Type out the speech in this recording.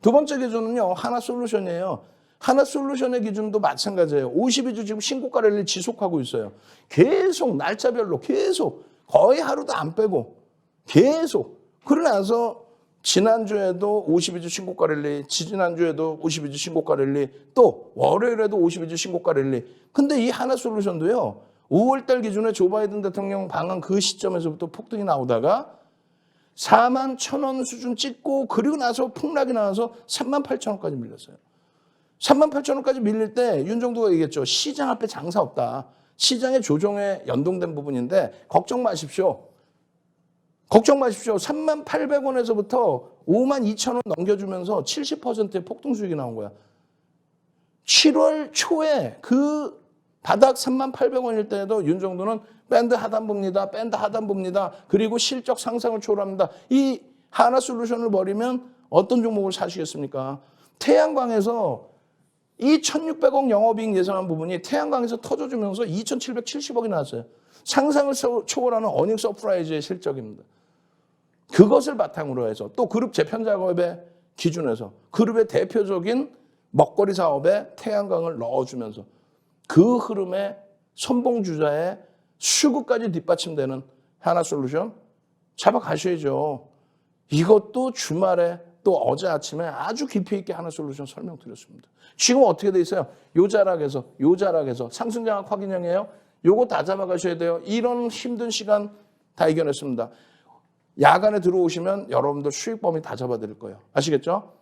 두 번째 기준은요. 하나 솔루션이에요. 하나 솔루션의 기준도 마찬가지예요. 52주 지금 신고가 랠리 지속하고 있어요. 계속 날짜별로 계속 거의 하루도 안 빼고 계속 그러나서 지난주에도 52주 신고가 랠리, 지지난주에도 52주 신고가 랠리, 또 월요일에도 52주 신고가 랠리. 근데 이 하나 솔루션도요. 5월달 기준에 조 바이든 대통령 방한 그 시점에서부터 폭등이 나오다가 4만 1천 원 수준 찍고 그리고 나서 폭락이 나와서 3만 8천 원까지 밀렸어요. 3만 8천 원까지 밀릴 때 윤정도가 얘기했죠. 시장 앞에 장사 없다. 시장의 조정에 연동된 부분인데 걱정 마십시오. 걱정 마십시오. 3만 800원에서부터 5만 2천 원 넘겨주면서 70%의 폭등 수익이 나온 거야. 7월 초에 그 바닥 3만 800원일 때에도 윤정도는 밴드 하단부입니다. 밴드 하단부입니다. 그리고 실적 상상을 초월합니다. 이 하나 솔루션을 버리면 어떤 종목을 사시겠습니까? 태양광에서 이 1,600억 영업이익 예상한 부분이 태양광에서 터져주면서 2,770억이 나왔어요. 상상을 초- 초월하는 어닝 서프라이즈의 실적입니다. 그것을 바탕으로 해서 또 그룹 재편 작업의 기준에서 그룹의 대표적인 먹거리 사업에 태양광을 넣어주면서 그 흐름에 선봉주자의 수급까지 뒷받침되는 하나 솔루션 잡아가셔야죠. 이것도 주말에 또 어제 아침에 아주 깊이 있게 하나 솔루션 설명드렸습니다. 지금 어떻게 돼 있어요? 요 자락에서 요 자락에서 상승장악 확인형이에요. 요거 다 잡아가셔야 돼요. 이런 힘든 시간 다 이겨냈습니다. 야간에 들어오시면 여러분들 수익 범위 다 잡아드릴 거예요. 아시겠죠?